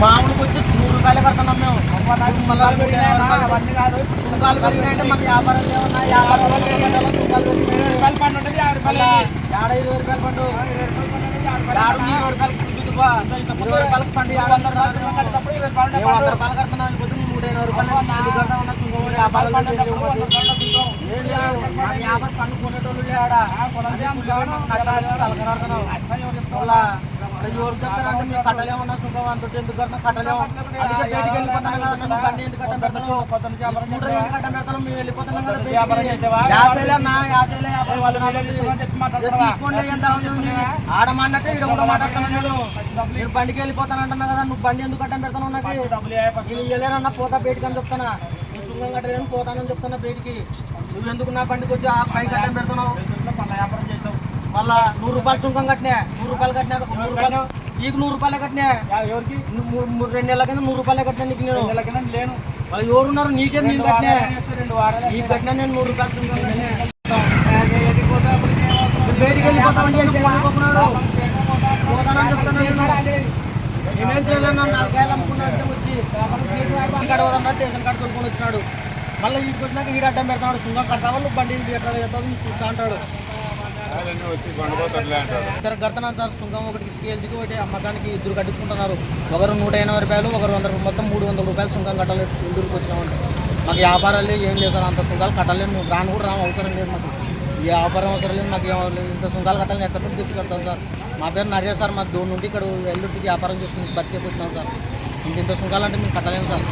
మామూలుకి వచ్చి నూరు రూపాయలు కడుతున్నాం మేము. అవన్నీ కాదు. సుంకాలు పెరిగినాయంటే మాకు వ్యాపారం లేవన్నా వ్యాపారం సుంకాలు పెరిగినాయి రూపాయలు పండు ఉంటుంది యాభై రూపాయలు ఇరవై రూపాయలు పండు? ఇరవై రూపాయలకి. ఇరవై రూపాయలకి పండు వంద కడుతున్నాం ఎనభై వ్యాపారం పండు కొనేటోళ్ళు లేడా మళ్ళా ఎవరు చెప్తారంటే మేము కట్టలేమన్నా సుంకం అంత ఎందుకు కడతాం కట్టలేము. అందుకే బయటికి వెళ్ళిపోతాను కదా నువ్వు బండి ఎందుకు కట్టం పెడతాను స్కూటర్ ఎందుకు కట్టం పెడతాను మేము వెళ్ళిపోతున్నాం కదా బయటికి. యాసైలే అన్న యాసైలే యాభై వాళ్ళు నాకు ఇది తీసుకోండి ఎంత ఉంది? ఆడమన్నట్టే ఇక్కడ కూడా మాట్లాడుతున్నాను నేను. నేను బండికి వెళ్ళిపోతాను అంటున్నా కదా నువ్వు బండి ఎందుకు కట్టం పెడతాను నాకు? నేను ఇవ్వలేనన్నా పోతా బయటికి అని చెప్తానా నువ్వు సుంగం కట్టలేని పోతానని చెప్తున్నా బయటికి. నువ్వు ఎందుకు నా బండికి వచ్చి ఆ పై కట్టం పెడుతున్నావు? మళ్ళా నూరు రూపాయలు సుంకం కట్టినా నూరు రూపాయలు కట్టినా నూరు రూపాయలు నీకు నూరు రూపాయలు కట్టినా. ఎవరికి? రెండు నెలల కింద నూరు రూపాయలు కట్టినా నీకు నేను. కింద లేను. వాళ్ళు ఎవరున్నారు? నీకే నేను కట్టినా. నీకు కట్టినా నేను నూరు రూపాయలు సుంకం కట్టినా. నువ్వు బయటికి వెళ్ళిపోతామని చెప్పి పోనుకోకున్నాడు. పోతానని చెప్తున్నాడు నేను. ఏమేం చేయలేను నన్ను నాలుగేళ్ళు అమ్ముకున్నాడు అంటే వచ్చి రేషన్ కార్డు రేషన్ వచ్చినాడు. మళ్ళీ ఇంటికి వచ్చినాక ఈడ అడ్డం పెడతాడు సుంగం కడతావా? నువ్వు బండి చూస్తా అంటాడు. ఇద్దరు కడుతున్నాను సార్ సుంకం ఒకటికి స్కేల్స్కి ఒకటి అమ్మకానికి ఇద్దరు కట్టించుకుంటున్నారు. ఒకరు నూట ఎనభై రూపాయలు ఒకరు వంద మొత్తం మూడు వందల రూపాయలు సుంకం కట్టాలి ఎదురుకు వచ్చినామంటే మాకు వ్యాపారాలు ఏం లేదు సార్ అంత సుంకాలు కట్టలేదు మేము రాను కూడా రాము అవసరం లేదు మాకు. ఈ వ్యాపారం అవసరం లేదు మాకు ఇంత సుంకాలు కట్టాలని ఎక్కడి నుంచి తెచ్చి కడతాం సార్? మా పేరు నరే సార్ మా దూరం నుండి ఇక్కడ ఎల్లుడికి వ్యాపారం చేసుకుని బతికే వచ్చినాం సార్. ఇంత సుంకాలు అంటే మేము కట్టలేము సార్.